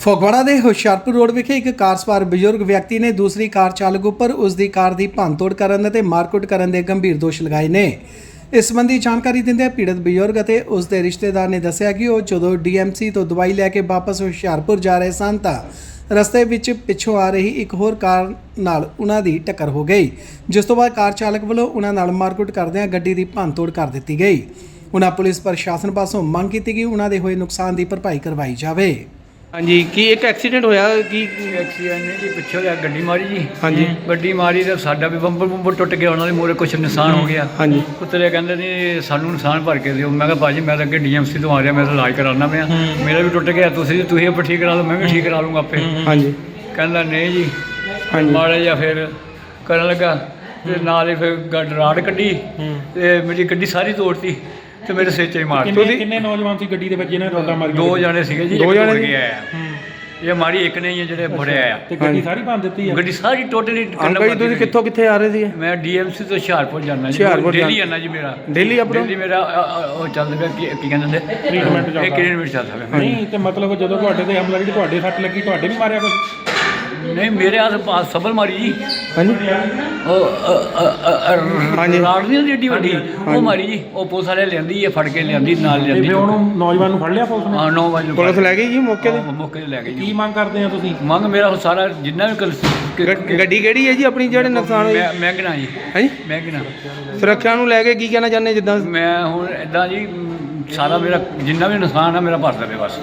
ਫਗਵਾੜਾ ਦੇ ਹੁਸ਼ਿਆਰਪੁਰ ਰੋਡ ਵਿਖੇ ਇੱਕ ਕਾਰ ਸਵਾਰ ਬਜ਼ੁਰਗ ਵਿਅਕਤੀ ਨੇ ਦੂਸਰੀ ਕਾਰ ਚਾਲਕ ਉੱਪਰ ਉਸ ਦੀ ਕਾਰ ਦੀ ਭੰਨਤੋੜ ਕਰਨ ਅਤੇ ਮਾਰਕੁੱਟ ਕਰਨ ਦੇ ਗੰਭੀਰ ਦੋਸ਼ ਲਗਾਏ ਨੇ। ਇਸ ਸੰਬੰਧੀ ਜਾਣਕਾਰੀ ਦਿੰਦਿਆਂ ਪੀੜਤ ਬਜ਼ੁਰਗ ਅਤੇ ਉਸ ਦੇ ਰਿਸ਼ਤੇਦਾਰ ਨੇ ਦੱਸਿਆ ਕਿ ਉਹ ਜਦੋਂ ਡੀਐਮਸੀ ਤੋਂ ਦਵਾਈ ਲੈ ਕੇ ਵਾਪਸ ਹੁਸ਼ਿਆਰਪੁਰ ਜਾ ਰਹੇ ਸਨ ਤਾਂ ਰਸਤੇ ਵਿੱਚ ਪਿੱਛੋਂ ਆ ਰਹੀ ਇੱਕ ਹੋਰ ਕਾਰ ਨਾਲ ਉਹਨਾਂ ਦੀ ਟੱਕਰ ਹੋ ਗਈ, ਜਿਸ ਤੋਂ ਬਾਅਦ ਕਾਰ ਚਾਲਕ ਵੱਲੋਂ ਉਹਨਾਂ ਨਾਲ ਮਾਰਕੁੱਟ ਕਰਦਿਆਂ ਗੱਡੀ ਦੀ ਭੰਨਤੋੜ ਕਰ ਦਿੱਤੀ ਗਈ। ਉਹਨਾਂ ਪੁਲਿਸ ਪ੍ਰਸ਼ਾਸਨ ਪਾਸੋਂ ਮੰਗ ਕੀਤੀ ਕਿ ਉਹਨਾਂ ਦੇ ਹੋਏ ਨੁਕਸਾਨ ਦੀ ਭਰਪਾਈ ਕਰਵਾਈ ਜਾਵੇ। ਹਾਂਜੀ ਕੀ ਇੱਕ ਐਕਸੀਡੈਂਟ ਹੋਇਆ? ਕੀ ਐਕਸੀਡੈਂਟ ਨੇ ਜੀ ਪਿੱਛੋਂ ਲਿਆ ਗੱਡੀ ਮਾਰੀ ਜੀ। ਹਾਂਜੀ। ਗੱਡੀ ਮਾਰੀ ਤੇ ਸਾਡਾ ਵੀ ਬੰਪਰ ਬੰਪਰ ਟੁੱਟ ਗਿਆ ਉਹਨਾਂ ਦੇ ਮੋਰੇ ਕੁਛ ਨੁਕਸਾਨ ਹੋ ਗਿਆ। ਹਾਂਜੀ। ਕੁੱਤਰੇ ਕਹਿੰਦੇ ਨੇ ਸਾਨੂੰ ਨੁਕਸਾਨ ਭਰ ਕੇ ਦਿਓ। ਮੈਂ ਕਿਹਾ ਭਾਜੀ ਮੈਂ ਤਾਂ ਅੱਗੇ ਡੀਐਮਸੀ ਤੋਂ ਆ ਰਿਹਾ ਮੈਂ ਤਾਂ ਇਲਾਜ ਕਰਾਉਣਾ ਪਿਆ। ਮੇਰਾ ਵੀ ਟੁੱਟ ਗਿਆ ਤੁਸੀਂ ਤੁਸੀਂ ਆਪੇ ਠੀਕ ਕਰਾ ਲਓ ਮੈਂ ਵੀ ਠੀਕ ਕਰਾ ਲੂੰਗਾ ਆਪੇ। ਹਾਂਜੀ। ਕਹਿੰਦਾ ਨਹੀਂ ਜੀ। ਹਾਂਜੀ। ਮਾੜਾ ਜਿਹਾ ਫਿਰ ਕਰਨ ਲੱਗਾ ਤੇ ਨਾਲ ਹੀ ਫਿਰ ਗੱਡ ਰਾੜ ਕੱਢੀ ਤੇ ਮੇਰੀ ਗੱਡੀ ਸਾਰੀ ਤੋੜਤੀ। ਤੇ ਮੇਰੇ ਸਿਰ 'ਚ ਹੀ ਮਾਰਤੀ ਤੁਸੀਂ- ਕਿੰਨੇ ਕਿੰਨੇ ਨੌਜਵਾਨ ਸੀ ਗੱਡੀ ਦੇ ਵਿੱਚ ਜਿਹਨੇ ਰੋਡਾ ਮਾਰੀ ਦੋ ਜਣੇ ਸੀਗੇ ਜੀ ਦੋ ਜਣੇ? ਗਿਆ ਆ ਇਹ ਮਾਰੀ ਇੱਕ ਨੇ ਹੀ ਆ ਜਿਹੜੇ ਫੜਿਆ ਆ। ਤੇ ਗੱਡੀ ਸਾਰੀ ਭੰਨ ਦਿੱਤੀ ਆ? ਗੱਡੀ ਸਾਰੀ ਟੋਟਲੀ ਅੰਕਲ ਜੀ ਤੁਸੀਂ ਕਿੱਥੋਂ ਕਿੱਥੇ ਆ ਰਹੇ ਸੀ ਮੈਂ ਡੀਐਮਸੀ ਤੋਂ ਹੁਸ਼ਿਆਰਪੁਰ ਜਾਣਾ ਜੀ। ਦਿੱਲੀ ਜਾਣਾ। ਜੀ ਮੇਰਾ। ਦਿੱਲੀ ਆਪਣਾ? ਦਿੱਲੀ ਮੇਰਾ ਉਹ ਚੱਲਦਾ ਪਿਆ ਕੀ ਕੀ ਕਹਿੰਦੇ ਨੇ? Treatment ਚੱਲਦਾ। ਇਹ ਟ੍ਰੀਟਮੈਂਟ ਚੱਲਦਾ ਪਿਆ। ਨਹੀਂ ਤੇ ਮਤਲਬ ਜਦੋਂ ਤੁਹਾਡੇ ਤੇ ਹਮਲਾ ਜਿਹੜੀ ਤੁਹਾਡੇ ਸੱਟ ਲੱਗੀ ਤੁਹਾਡੇ ਵੀ ਮਾਰਿਆ ਕੁਝ ਨਹੀਂ ਮੇਰੇ ਹੱਥ ਪਾਸ ਸਬਲ ਮਾਰੀ ਜੀ। ਹਾਂਜੀ। ਉਹ ਹਾਂਜੀ। ਰਾੜ ਨਹੀਂ ਹੁੰਦੀ ਏਡੀ ਵੱਡੀ? ਉਹ ਮਾਰੀ ਜੀ ਉਹ ਪੁਲਿਸ ਵਾਲੇ ਲਿਆਂਦੀ ਇਹ ਫੜ ਕੇ ਲਿਆਂਦੀ ਨਾਲ ਤੇ ਲਿਆਂਦੀ ਫਿਰ ਉਹਨੂੰ ਨੌਜਵਾਨ ਨੂੰ ਫੜ ਲਿਆ ਪੁਲਿਸ ਨੇ? ਹਾਂ 9 ਵਜੇ ਪੁਲਿਸ ਲੈ ਗਈ ਜੀ ਮੌਕੇ ਤੇ? ਮੌਕੇ ਤੇ ਲੈ ਗਏ ਕੀ ਮੰਗ ਕਰਦੇ ਆ ਤੁਸੀਂ? ਮੰਗ ਮੇਰਾ ਸਾਰਾ ਜਿੰਨਾ ਵੀ ਕਲ ਗ- ਗੱਡੀ ਕਿਹੜੀ ਹੈ ਜੀ ਆਪਣੀ ਜਿਹੜੇ ਨੁਕਸਾਨ ਹੋਏ ਮੈਂ ਮੈਂ ਗਿਣਾ ਜੀ। ਹਾਂਜੀ। ਮੈਂ ਗਿਣਾ ਸੁਰੱਖਿਆ ਨੂੰ ਲੈ ਕੇ ਕੀ ਕਹਿਣਾ ਚਾਹੁੰਦੇ ਜਿੱਦਾਂ? ਮੈਂ ਹੁਣ ਇਦਾਂ ਜੀ ਮ, ਸਾਰਾ ਮੇਰਾ ਜਿੰਨਾ ਵੀ ਨੁਕਸਾਨ ਆ ਮੇਰਾ ਭਰ ਦੇਵੇ ਬਸ।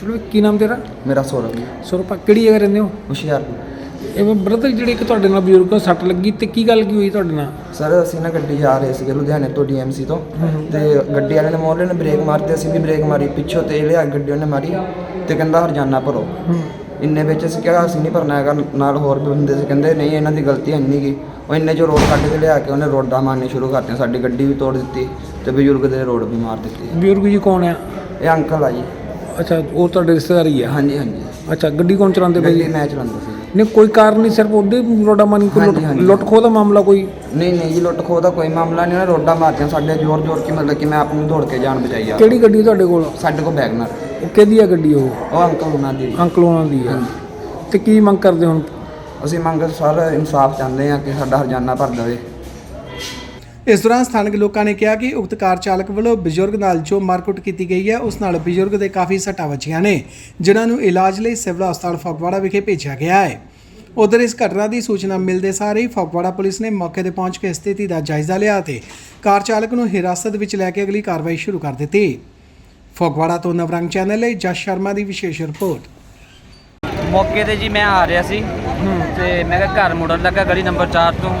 ਚਲੋ ਕੀ ਨਾਮ ਤੇਰਾ? ਮੇਰਾ ਸੌਰਵ। ਜੀ ਸੁਰਪਾ ਕਿਹੜੀ ਜਗ੍ਹਾ ਰਹਿੰਦੇ ਹੋ? ਹੁਸ਼ਿਆਰਪੁਰ। ਇਹ ਬ੍ਰਦਰ ਜਿਹੜੇ ਇੱਕ ਤੁਹਾਡੇ ਨਾਲ ਬਜ਼ੁਰਗ ਨੂੰ ਸੱਟ ਲੱਗੀ ਤੇ ਕੀ ਗੱਲ ਕੀ ਹੋਈ ਤੁਹਾਡੇ ਨਾਲ? ਸਰ ਅਸੀਂ ਨਾ ਗੱਡੀ ਜਾ ਰਹੇ ਸੀਗੇ ਲੁਧਿਆਣੇ ਤੋਂ ਡੀਐਮਸੀ ਤੋਂ। ਤੇ ਗੱਡੀ ਵਾਲੇ ਨੇ ਮੋਹਰੇ ਨੇ ਬ੍ਰੇਕ ਮਾਰੀ ਤੇ ਅਸੀਂ ਵੀ ਬ੍ਰੇਕ ਮਾਰੀ ਪਿੱਛੋਂ ਤੇਲ ਲਿਆ ਗੱਡੀ ਉਹਨੇ ਮਾਰੀ ਤੇ ਕਹਿੰਦਾ ਹਰਜਾਨਾ ਭਰੋ। ਇੰਨੇ ਵਿੱਚ ਅਸੀਂ ਕਿਹਾ ਅਸੀਂ ਨਹੀਂ ਭਰਨਾ ਹੈਗਾ। ਨਾਲ ਹੋਰ ਵੀ ਬੰਦੇ ਸੀ ਕਹਿੰਦੇ ਨਹੀਂ ਇਹਨਾਂ ਦੀ ਗਲਤੀ ਹੈ ਨਹੀਂ ਗੀ। ਉਹ ਇੰਨੇ ਚੋਂ ਰੋਡ ਕੱਢ ਕੇ ਲਿਆ ਕੇ ਉਹਨੇ ਰੋਡਾਂ ਮਾਰਨੇ ਸ਼ੁਰੂ ਕਰਤੀਆਂ ਸਾਡੀ ਗੱਡੀ ਵੀ ਤੋੜ ਦਿੱਤੀ ਤੇ ਬਜ਼ੁਰਗ ਦੇ ਰੋਡ ਵੀ ਮਾਰ ਦਿੱਤੀ। ਬਜ਼ੁਰਗ ਜੀ ਕੌਣ ਆ? ਇਹ ਅੰਕਲ ਆ ਜੀ। ਅੱਛਾ ਉਹ ਤੁਹਾਡੇ ਰਿਸ਼ਤੇਦਾਰ ਹੀ ਆ? ਹਾਂਜੀ ਹਾਂਜੀ। ਅੱਛਾ ਗੱਡੀ ਕੌਣ ਚਲਾਉਂਦੇ ਪਏ ਗੱਡੀ ਜੀ ਮੈਂ ਚਲਾਉਂਦਾ ਸੀ। ਨਹੀਂ ਕੋਈ ਕਾਰਨ ਨਹੀਂ ਸਿਰਫ ਉਹਦੇ ਰੋਡਾ ਮਾਨੀ ਕੋਈ ਹਾਂਜੀ, ਲੁੱਟ- ਹਾਂਜੀ। ਲੁੱਟ ਖੋਹ ਦਾ ਮਾਮਲਾ ਕੋਈ? ਨਹੀਂ ਨਹੀਂ ਜੀ ਲੁੱਟ ਖੋਹ ਦਾ ਕੋਈ ਮਾਮਲਾ ਨਹੀਂ। ਉਹਨੇ ਰੋਡਾਂ ਮਾਰਤੀਆਂ ਸਾਡੇ ਜ਼ੋਰ ਜ਼ੋਰ ਕੀ ਮਤਲਬ ਕਿ ਮੈਂ ਆਪਣੀ ਦੌੜ ਕੇ ਜਾਨ ਬਚਾਈ ਆ। ਕਿਹੜੀ ਗੱਡੀ ਤੁਹਾਡੇ ਕੋਲ? ਸਾਡੇ ਕੋਲ ਬੈਗਨਰ ਉਹ ਕਿਹਦੀ ਆ ਗੱਡੀ ਉਹ? ਉਹ ਅੰਕਲ ਉਹਨਾਂ ਦੀ। ਅੰਕਲ ਉਹਨਾਂ ਦੀ ਆ। ਤੇ ਕੀ ਮੰਗ ਕਰਦੇ ਹੁਣ? ਅਸੀਂ ਮੰਗ ਸਰ ਇਨਸਾਫ ਚਾਹੁੰਦੇ ਹਾਂ ਕਿ ਸਾਡਾ ਹਰਜਾਨਾ ਭਰ ਦੇਵੇ। ਇਸ ਦੌਰਾਨ ਸਥਾਨਕ ਲੋਕਾਂ ਨੇ ਕਿਹਾ ਕਿ ਉਕਤ ਕਾਰ ਚਾਲਕ ਵੱਲੋਂ ਬਜ਼ੁਰਗ ਨਾਲ ਜੋ ਮਾਰਕੁੱਟ ਕੀਤੀ ਗਈ ਹੈ, ਉਸ ਨਾਲ ਬਜ਼ੁਰਗ ਦੇ ਕਾਫੀ ਸੱਟਾਂ ਵੱਜੀਆਂ ਨੇ, ਜਿਨ੍ਹਾਂ ਨੂੰ ਇਲਾਜ ਲਈ ਸਿਵਲ ਹਸਪਤਾਲ ਫਗਵਾੜਾ ਵਿਖੇ ਭੇਜਿਆ ਗਿਆ ਹੈ। ਉਧਰ ਇਸ ਘਟਨਾ ਦੀ ਸੂਚਨਾ ਮਿਲਦੇ ਸਾਰ ਹੀ ਫਗਵਾੜਾ ਪੁਲਿਸ ਨੇ ਮੌਕੇ ਤੇ ਪਹੁੰਚ ਕੇ ਸਥਿਤੀ ਦਾ ਜਾਇਜ਼ਾ ਲਿਆ ਤੇ ਕਾਰ ਚਾਲਕ ਨੂੰ ਹਿਰਾਸਤ ਵਿੱਚ ਲੈ ਕੇ ਅਗਲੀ ਕਾਰਵਾਈ ਸ਼ੁਰੂ ਕਰ ਦਿੱਤੀ। ਫਗਵਾੜਾ ਤੋਂ ਨਵਰੰਗ ਚੈਨਲ ਲਈ ਜਸ ਸ਼ਰਮਾ ਦੀ ਵਿਸ਼ੇਸ਼ ਰਿਪੋਰਟ। ਮੌਕੇ ਤੇ ਜੀ ਮੈਂ ਆ ਰਿਹਾ ਸੀ, ਤੇ ਮੈਂ ਕਿਹਾ ਘਰ ਮੁੜਨ ਲੱਗਾ ਗਲੀ ਨੰਬਰ 4 ਤੋਂ।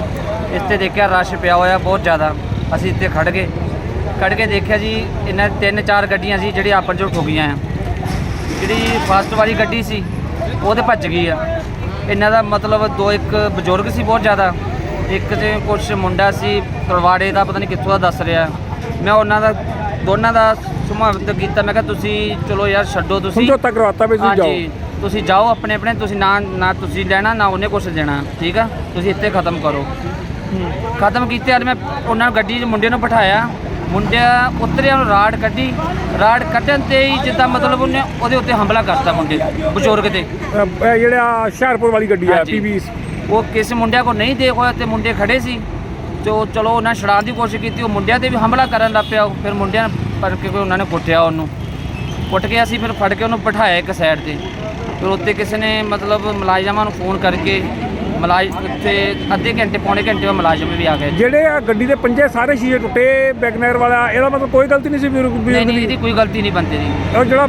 ਤੇ ਦੇਖਿਆ ਰਸ਼ ਪਿਆ ਹੋਇਆ ਬਹੁਤ ਜ਼ਿਆਦਾ। ਅਸੀਂ ਇੱਥੇ ਖੜ ਗਏ। ਖੜ ਕੇ ਦੇਖਿਆ ਜੀ ਇਹਨਾਂ ਤਿੰਨ ਚਾਰ ਗੱਡੀਆਂ ਸੀ ਜਿਹੜੀ ਆਪਸ ਵਿੱਚ ਠੋਕੀਆਂ ਆ। ਜਿਹੜੀ ਫਸਟ ਵਾਲੀ ਗੱਡੀ ਸੀ ਉਹ ਤੇ ਭੱਜ ਗਈ ਆ। ਇਹਨਾਂ ਦਾ ਮਤਲਬ ਦੋ ਇੱਕ ਬਜ਼ੁਰਗ ਸੀ ਬਹੁਤ ਜ਼ਿਆਦਾ। ਇੱਕ ਤੇ ਕੁਛ ਮੁੰਡਾ ਸੀ ਤਲਵਾੜੇ ਦਾ ਪਤਾ ਨਹੀਂ ਕਿੱਥੋਂ ਦਾ ਦੱਸ ਰਿਹਾ। ਮੈਂ ਉਹਨਾਂ ਦਾ ਦੋਨਾਂ ਦਾ ਸੁਭਾਵਿਤ ਕੀਤਾ। ਮੈਂ ਕਿਹਾ ਤੁਸੀਂ ਚਲੋ ਯਾਰ ਛੱਡੋ ਤੁਸੀਂ। ਸਮਝੌਤਾ ਕਰਵਾਤਾ ਵੀ ਤੁਸੀਂ ਜਾਓ। ਤੁਸੀਂ ਜਾਓ ਆਪਣੇ ਆਪਣੇ ਤੁਸੀਂ ਨਾ ਨਾ ਤੁਸੀਂ ਲੈਣਾ ਨਾ ਉਹਨੇ ਕੁਛ ਦੇਣਾ। ਠੀਕ ਆ? ਤੁਸੀਂ ਇੱਥੇ ਖਤਮ ਕਰੋ। ਖਤਮ ਕੀਤੇ ਯਾਰ ਮੈਂ ਉਹਨਾਂ ਨੂੰ ਗੱਡੀ 'ਚ ਮੁੰਡੇ ਨੂੰ ਬਿਠਾਇਆ। ਮੁੰਡਿਆ ਉਤਰਿਆ ਉਹਨੂੰ ਰਾੜ ਕੱਢੀ। ਰਾੜ ਕੱਢਣ ਤੇ ਹੀ ਜਿੱਦਾਂ ਮਤਲਬ ਉਹਨੇ ਉਹਦੇ ਉੱਤੇ ਹਮਲਾ ਕਰਤਾ ਮੁੰਡੇ ਬਜ਼ੁਰਗ ਤੇ। ਇਹ ਜਿਹੜਾ ਹੁਸ਼ਿਆਰਪੁਰ ਵਾਲੀ ਗੱਡੀ ਹਾਂਜੀ। ਉਹ ਕਿਸੇ ਮੁੰਡਿਆਂ ਕੋ ਨਹੀਂ ਦੇਖ ਹੋਇਆ ਤੇ ਮੁੰਡੇ ਖੜੇ ਸੀ। ਤੇ ਉਹ ਚਲੋ ਉਹਨਾਂ ਛੜਾਉਣ ਦੀ ਕੋਸ਼ਿਸ਼ ਕੀਤੀ ਉਹ ਮੁੰਡਿਆਂ ਤੇ ਵੀ ਹਮਲਾ ਕਰਨ ਲੱਗ ਪਿਆ ਉਹ। ਫਿਰ ਮੁੰਡਿਆਂ ਨੇ ਪਰ ਕੇ ਉਹਨਾਂ ਨੇ ਕੁੱਟਿਆ ਉਹਨੂੰ। ਕੁੱਟ ਕੇ ਅਸੀਂ ਫਿਰ ਫੜ ਕੇ ਉਹਨੂੰ ਬਿਠਾਇਆ ਇੱਕ ਸਾਈਡ ਤੇ। ਫਿਰ ਉੱਤੇ ਕਿਸੇ ਨੇ ਮਤਲਬ ਮੁਲਾਜ਼ਮਾਂ ਨੂੰ ਫੋਨ ਕਰਕੇ ਮੁਲਾਜ਼ ਉੱਥੇ ਅੱਧੇ ਘੰਟੇ ਪੌਣੇ ਘੰਟੇ ਬਾਅਦ ਮੁਲਾਜ਼ਮ ਵੀ ਆ ਗਏ। ਜਿਹੜੇ ਆ ਗੱਡੀ ਦੇ ਪੰਜੇ ਸਾਰੇ ਸ਼ੀਸ਼ੇ ਟੁੱਟੇ ਬੈਗਨਰ ਵਾਲਾ ਇਹਦਾ ਮਤਲਬ ਕੋਈ ਗਲਤੀ ਨਹੀਂ ਸੀ ਬਜ਼ੁਰਗ ਨਹੀਂ ਨਹੀਂ ਇਹਦੀ ਕੋਈ ਗਲਤੀ ਨਹੀਂ ਬੰਦੇ ਦੀ। ਉਹ ਜਿਹੜਾ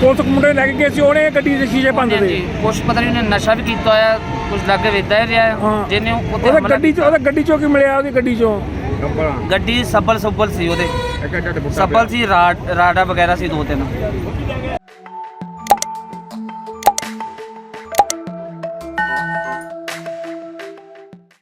ਪੁਲਿਸ ਮੁੰਡੇ ਲੈ ਕੇ ਗਏ ਸੀ ਉਹਨੇ ਗੱਡੀ ਦੇ ਸ਼ੀਸ਼ੇ ਭੰਨ ਦਿੱਤੇ ਕੁਛ ਪਤਾ ਨਹੀਂ ਉਹਨੇ ਨਸ਼ਾ ਵੀ ਕੀਤਾ ਹੋਇਆ ਕੁਝ ਲੱਗੇ ਵੇਚਦਾ ਹੀ ਰਿਹਾ ਹਾਂ। ਜਿਹਨੇ ਉੱਤੇ ਉਹਦੇ ਹਮਲਾ ਗੱਡੀ ਚ ਉਹਦੇ ਗੱਡੀ ਚੋਂ ਕੀ ਮਿਲਿਆ ਉਹਦੀ ਗੱਡੀ ਚੋਂ? ਗੱਡੀ ਸੱਬਲ ਸੁੱਬਲ ਸੀ ਉਹਦੇ। ਸੱਬਲ ਸੀ ਰਾਡ ਰਾਡਾ ਵਗੈਰਾ ਸੀ ਦੋ ਤਿੰਨ।